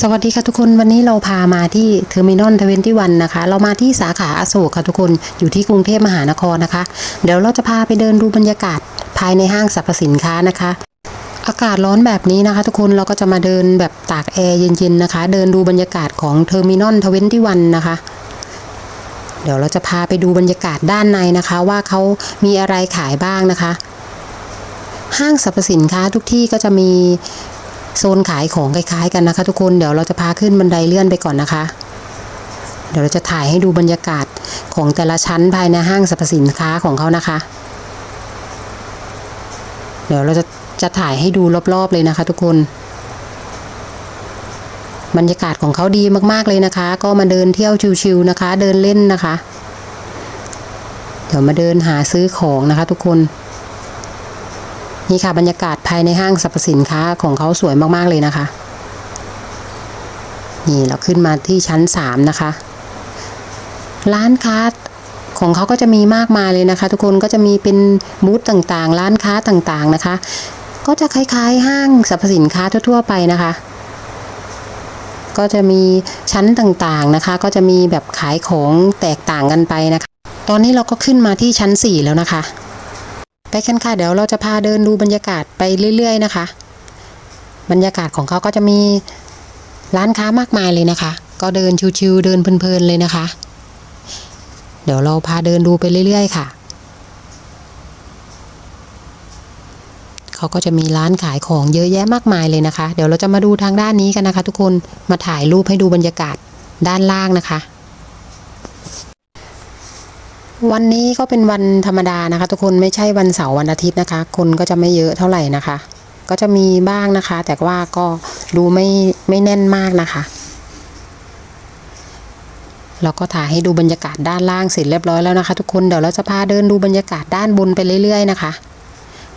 สวัสดีค่ะทุกคนวันนี้เราพามาที่เทอร์มินอลทเวนตี้วันนะคะ เรามาที่สาขาอโศกค่ะทุกคนอยู่ที่กรุงเทพมหานครนะคะ เดี๋ยวเราจะพาไปเดินดูบรรยากาศภายในห้างสรรพสินค้านะคะ อากาศร้อนแบบนี้นะคะ ทุกคนเราก็จะมาเดินแบบตากแอร์เย็นๆนะคะ เดินดูบรรยากาศของเทอร์มินอลทเวนตี้วันนะคะ เดี๋ยวเราจะพาไปดูบรรยากาศด้านในนะคะ ว่าเขามีอะไรขายบ้างนะคะ ห้างสรรพสินค้าทุกที่ก็จะมี โซนขายของคล้ายๆ กันนะคะ ทุกคนเดี๋ยวเราจะพาขึ้นบันไดเลื่อนไปก่อนนะคะ เดี๋ยวเราจะถ่ายให้ดูบรรยากาศของแต่ละชั้นภายในห้างสรรพสินค้าของเขานะคะ เดี๋ยวเราจะจะถ่ายให้ดูรอบๆเลยนะคะ ทุกคน บรรยากาศของเขาดีมากๆเลยนะคะ ก็มาเดินเที่ยวชิวๆนะคะ เดินเล่นนะคะ เดี๋ยวมาเดินหาซื้อของนะคะ ทุกคน นี่ค่ะบรรยากาศภายในห้างสรรพสินค้าของเขาสวยมากๆเลยนะคะ นี่เราขึ้นมาที่ชั้นสามนะคะ ร้านค้าของเขาก็จะมีมากมายเลยนะคะ ทุกคนก็จะมีเป็นบูธต่างๆ ร้านค้าต่างๆนะคะ ก็จะคล้ายๆ ห้างสรรพสินค้าทั่วๆไปนะคะ ก็จะมีชั้นต่างๆนะคะ ก็จะมีแบบขายของแตกต่างกันไปนะคะ ตอนนี้เราก็ขึ้นมาที่ชั้นสี่แล้วนะคะ ไปกันค่ะ เดี๋ยวเราจะพาเดินดูบรรยากาศไปเรื่อย ๆ นะคะ บรรยากาศของเขาก็จะมีร้านค้ามากมายเลยนะคะ ก็เดินชิวๆเดินเพลินๆเลยนะคะ เดี๋ยวเราพาเดินดูไปเรื่อย ๆ ค่ะ เขาก็จะมีร้านขายของเยอะแยะมากมายเลยนะคะ เดี๋ยวเราจะมาดูทางด้านนี้กันนะคะ ทุกคนมาถ่ายรูปให้ดูบรรยากาศด้านล่างนะคะ วันนี้ก็เป็นวันธรรมดานะคะ ทุกคนไม่ใช่วันเสาร์วันอาทิตย์นะคะ คนก็จะไม่เยอะเท่าไหร่นะคะ ก็จะมีบ้างนะคะ แต่ว่าก็ดูไม่ไม่แน่นมากนะคะเราก็ถ่ายให้ดูบรรยากาศด้านล่างเสร็จเรียบร้อยแล้วนะคะ ทุกคนเดี๋ยวเราจะพาเดินดูบรรยากาศด้านบนไปเรื่อยๆนะคะ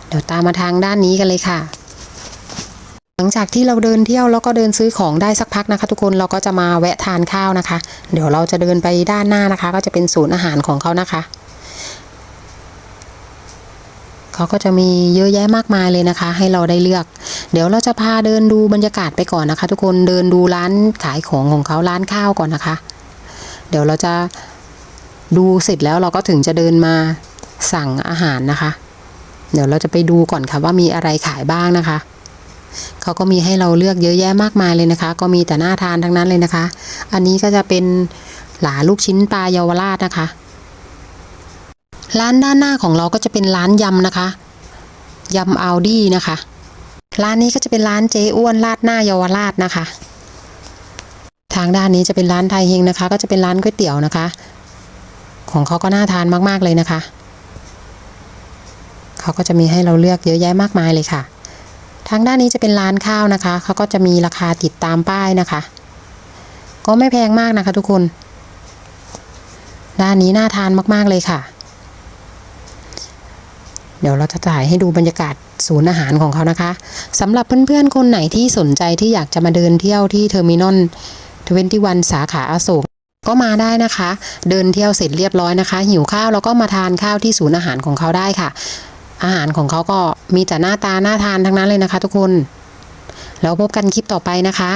เดี๋ยวตามมาทางด้านนี้กันเลยค่ะ หลังจากที่เราเดินเที่ยวแล้วก็เดินซื้อของได้สักพักนะคะ ทุกคนเราก็จะมาแวะทานข้าวนะคะ เดี๋ยวเราจะเดินไปด้านหน้านะคะ ก็จะเป็นศูนย์อาหารของเขานะคะเขาก็จะมีเยอะแยะมากมายเลยนะคะ ให้เราได้เลือก เดี๋ยวเราจะพาเดินดูบรรยากาศไปก่อนนะคะ ทุกคนเดินดูร้านขายของของเขาร้านข้าวก่อนนะคะ เดี๋ยวเราจะดูเสร็จแล้วเราก็ถึงจะเดินมาสั่งอาหารนะคะ เดี๋ยวเราจะไปดูก่อนค่ะว่ามีอะไรขายบ้างนะคะ เขาก็มีให้เราเลือกเยอะแยะมากมายเลยนะคะ ก็มีแต่น่าทานทั้งนั้นเลยนะคะ อันนี้ก็จะเป็นหลาลูกชิ้นปลาเยาวราชนะคะ ร้านด้านหน้าของเราก็จะเป็นร้านยำนะคะ ยำอัลดี้นะคะ ร้านนี้ก็จะเป็นร้านเจ๊อ้วนราดหน้าเยาวราชนะคะ ทางด้านนี้จะเป็นร้านไทยเฮงนะคะ ก็จะเป็นร้านก๋วยเตี๋ยวนะคะ ของเขาก็น่าทานมากๆเลยนะคะ เขาก็จะมีให้เราเลือกเยอะแยะมากมายเลยค่ะ ทางด้านนี้จะเป็นร้านข้าวนะคะเขาก็จะมีราคาติดตามป้ายนะคะ ก็ไม่แพงมากนะคะทุกคน ด้านนี้น่าทานมากๆเลยค่ะ เดี๋ยวเราจะถ่ายให้ดูบรรยากาศศูนย์อาหารของเขานะคะสำหรับเพื่อนๆ คนไหนที่สนใจที่อยากจะมาเดินเที่ยวที่เทอร์มินอล21 สาขาอโศกก็มาได้นะคะ เดินเที่ยวเสร็จเรียบร้อยนะคะ หิวข้าวแล้วก็มาทานข้าวที่ศูนย์อาหารของเขาได้ค่ะ อาหารของเขาก็มีแต่หน้าตาน่าทานทั้งนั้นเลยนะคะ ทุกคน แล้วพบกันคลิปต่อไปนะคะ